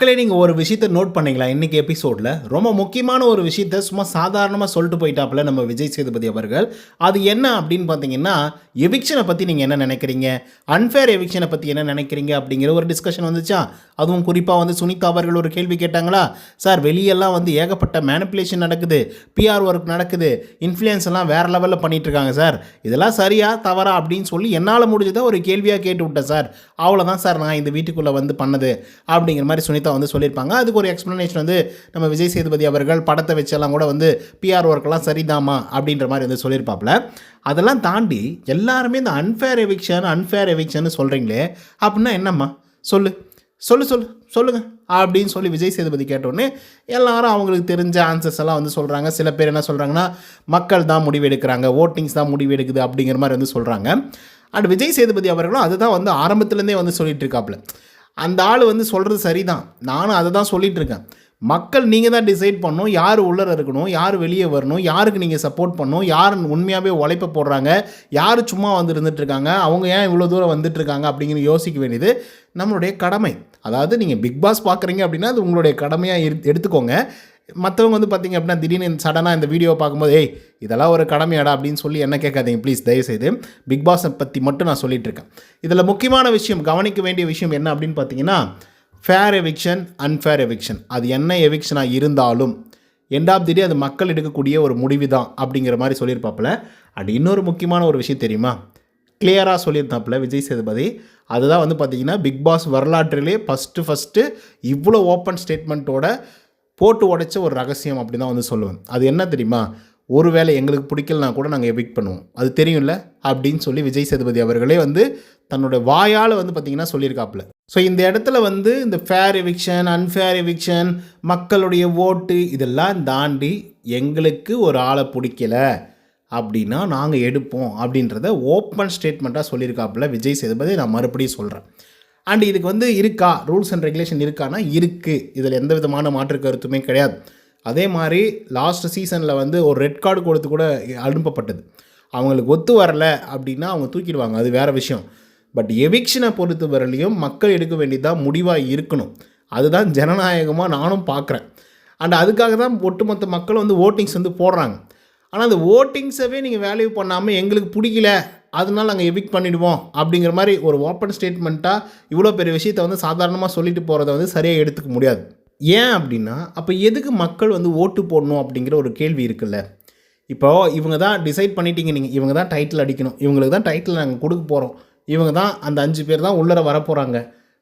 மக்களே நீங்கள் ஒரு விஷயத்தை நோட் பண்ணிங்களா? இன்னைக்கு எபிசோடில் ரொம்ப முக்கியமான ஒரு விஷயத்த சும்மா சாதாரணமாக சொல்லிட்டு போயிட்டாப்புல நம்ம விஜய் சேதுபதி அவர்கள். அது என்ன அப்படின்னு பார்த்தீங்கன்னா எவிக்ஷனை பற்றி நீங்கள் என்ன நினைக்கிறீங்க? அன்ஃபேர் எவிக்ஷனை பற்றி என்ன நினைக்கிறீங்க? அப்படிங்கிற ஒரு டிஸ்கஷன் வந்துச்சா? அதுவும் குறிப்பாக வந்து சுனிதா அவர்கள் ஒரு கேள்வி கேட்டாங்களா? சார் வெளியெல்லாம் வந்து ஏகப்பட்ட மேனிப்புலேஷன் நடக்குது. பிஆர் ஒர்க் நடக்குது. இன்ஃப்ளூயன்ஸ் எல்லாம் வேறு லெவலில் பண்ணிகிட்ருக்காங்க சார். இதெல்லாம் சரியா தவறா அப்படின்னு சொல்லி என்னால் முடிஞ்சதை ஒரு கேள்வியாக கேட்டு விட்டேன் சார். அவ்வளோதான் சார் நான் இந்த வீட்டுக்குள்ளே வந்து பண்ணது. அப்படிங்கிற மாதிரி சுனிதா வந்து சொல்லியிருப்பாங்க. அதுக்கு ஒரு எக்ஸ்ப்ளனேஷன் வந்து நம்ம விஜய் சேதுபதி அவர்கள் படத்தை வச்செல்லாம் கூட வந்து பிஆர் ஒர்க்கெல்லாம் சரிதாமா அப்படின்ற மாதிரி வந்து சொல்லியிருப்பாப்புல. அதெல்லாம் தாண்டி எல்லாருமே இந்த அன்ஃபேர் எவிக்ஷன் அன்ஃபேர் எவிக்ஷன் சொல்கிறீங்களே அப்படின்னா என்னம்மா? சொல்லு. சொல்லு சொல்லு. சொல்லுங்கள் அப்படின்னு சொல்லி விஜய் சேதுபதி கேட்டோடனே எல்லாரும் அவங்களுக்கு தெரிஞ்ச ஆன்சர்ஸ் எல்லாம் வந்து சொல்கிறாங்க சில பேர் என்ன சொல்கிறாங்கன்னா மக்கள் தான் முடிவு எடுக்கிறாங்க ஓட்டிங்ஸ் தான் முடிவு எடுக்குது அப்படிங்கிற மாதிரி வந்து சொல்கிறாங்க அண்ட் விஜய் சேதுபதி அவர்களும் அதுதான் வந்து ஆரம்பத்துலேருந்தே வந்து சொல்லிட்டு இருக்காப்புல. அந்த ஆள் வந்து சொல்கிறது சரிதான். நானும் அதை தான் சொல்லிகிட்டு இருக்கேன் மக்கள் நீங்கள் தான் டிசைட் பண்ணணும். யார் உள்ளர இருக்கணும்? யார் வெளியே வரணும்? யாருக்கு நீங்கள் சப்போர்ட் பண்ணணும்? யார் உண்மையாகவே உழைப்ப போடுறாங்க? யார் சும்மா வந்து இருந்துட்டு இருக்காங்க அவங்க ஏன் இவ்வளோ தூரம் வந்துட்டுருக்காங்க? அப்படிங்கிற யோசிக்க வேண்டியது நம்மளுடைய கடமை. அதாவது நீங்கள் பிக் பாஸ் பார்க்குறீங்க அப்படின்னா அது உங்களுடைய கடமையாக எடுத்துக்கோங்க. மற்றவங்க வந்து பார்த்தீங்க அப்படின்னா திடீர்னு சடனாக இந்த வீடியோ பார்க்கும்போது ஏய் இதெல்லாம் ஒரு கடமையாடா? அப்படின்னு சொல்லி என்ன கேட்காதீங்க. ப்ளீஸ் தயவுசெய்து பிக் பாஸை பற்றி மட்டும் நான் சொல்லிட்டு இருக்கேன். இதில் முக்கியமான விஷயம் கவனிக்க வேண்டிய விஷயம் என்ன அப்படின்னு பார்த்தீங்கன்னா ஃபேர் எவிக்ஷன் அன்ஃபேர் எவிக்ஷன் அது என்ன எவிக்ஷனாக இருந்தாலும் எண்ட் ஆஃப் தி டே அது மக்கள் எடுக்கக்கூடிய ஒரு முடிவு தான் அப்படிங்கிற மாதிரி சொல்லியிருப்பாப்புல. அண்ட் இன்னொரு முக்கியமான ஒரு விஷயம் தெரியுமா? கிளியராக சொல்லியிருந்தாப்புல விஜய் சேதுபதி. அதுதான் வந்து பார்த்தீங்கன்னா பிக் பாஸ் வரலாற்றிலே ஃபஸ்ட்டு ஃபஸ்ட்டு இவ்வளோ ஓப்பன் ஸ்டேட்மெண்ட்டோட போட்டு உடைச்ச ஒரு ரகசியம் அப்படி தான் வந்து சொல்லுவேன். அது என்ன தெரியுமா? ஒருவேளை எங்களுக்கு பிடிக்கலனா கூட நாங்கள் எவிக் பண்ணுவோம். அது தெரியும்ல? அப்படின்னு சொல்லி விஜய் சேதுபதி அவர்களே வந்து தன்னோட வாயால் வந்து பார்த்திங்கன்னா சொல்லியிருக்காப்புல. ஸோ இந்த இடத்துல வந்து இந்த ஃபேர் எவிக்ஷன் அன்ஃபேர் எவிக்ஷன் மக்களுடைய ஓட்டு இதெல்லாம் தாண்டி எங்களுக்கு ஒரு ஆளை பிடிக்கல அப்படின்னா நாங்கள் எடுப்போம் அப்படின்றத ஓப்பன் ஸ்டேட்மெண்ட்டாக சொல்லியிருக்காப்புல விஜய் சேதுபதி. நான் மறுபடியும் சொல்கிறேன் அண்ட் இதுக்கு வந்து இருக்கா? ரூல்ஸ் அண்ட் ரெகுலேஷன் இருக்கானா? இருக்குது இதில் எந்த விதமான மாற்று கருத்துமே கிடையாது. அதே மாதிரி லாஸ்ட் சீசனில் வந்து ஒரு ரெட் கார்டு கொடுத்து கூட அனுப்பப்பட்டது. அவங்களுக்கு ஒத்து வரல அப்படின்னா அவங்க தூக்கிடுவாங்க. அது வேறு விஷயம். பட் எவிக்ஷனை பொறுத்த வரலையும் மக்கள் எடுக்க வேண்டியதாக முடிவாக இருக்கணும். அதுதான் ஜனநாயகமாக நானும் பார்க்குறேன் அண்ட் அதுக்காக தான் ஒட்டுமொத்த மக்கள் வந்து ஓட்டிங்ஸ் வந்து போடுறாங்க. ஆனால் அந்த ஓட்டிங்ஸவே நீங்கள் வேல்யூ பண்ணாமல் எங்களுக்கு பிடிக்கல அதனால நாங்கள் எவிக் பண்ணிவிடுவோம் அப்படிங்கிற மாதிரி ஒரு ஓப்பன் ஸ்டேட்மெண்ட்டாக இவ்வளோ பெரிய விஷயத்தை வந்து சாதாரணமாக சொல்லிட்டு போகிறத வந்து சரியாக எடுத்துக்க முடியாது. ஏன் அப்படின்னா அப்போ எதுக்கு மக்கள் வந்து ஓட்டு போடணும் அப்படிங்கிற ஒரு கேள்வி இருக்குல்ல? இப்போ இவங்க தான் டிசைட் பண்ணிட்டீங்க நீங்கள் இவங்க தான் டைட்டில் அடிக்கணும் இவங்களுக்கு தான் டைட்டில் நாங்கள் கொடுக்க போகிறோம் இவங்க தான் அந்த அஞ்சு பேர் தான் உள்ளர வரப்போகிறாங்க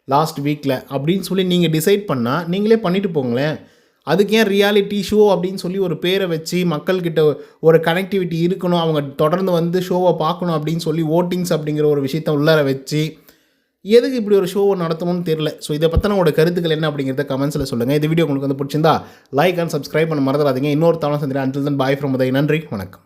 லாஸ்ட் வீக்கில் அப்படின்னு சொல்லி நீங்கள் டிசைட் பண்ணால் நீங்களே பண்ணிட்டு போங்களேன். அதுக்கு ஏன் ரியாலிட்டி ஷோ அப்படின்னு சொல்லி ஒரு பேரை வச்சு மக்கள்கிட்ட ஒரு கனெக்டிவிட்டி இருக்கணும் அவங்க தொடர்ந்து வந்து ஷோவை பார்க்கணும் அப்படின்னு சொல்லி ஓட்டிங்ஸ் அப்படிங்கிற ஒரு விஷயத்த உள்ளார வச்சு எதுக்கு இப்படி ஒரு ஷோவை நடத்தணும்னு தெரியல. ஸோ இதை பற்றின உங்களோட கருத்துக்கள் என்ன அப்படிங்கிறத கமெண்ட்ஸில் சொல்லுங்கள் இந்த வீடியோ உங்களுக்கு வந்து பிடிச்சிருந்தா லைக் அண்ட் சப்ஸ்கிரைப் பண்ண மறந்துடாதீங்க. இன்னொரு தவணை சந்திரன் அன்றில் தன் பாய் ஃப்ரம் உதய் நன்றி. வணக்கம்.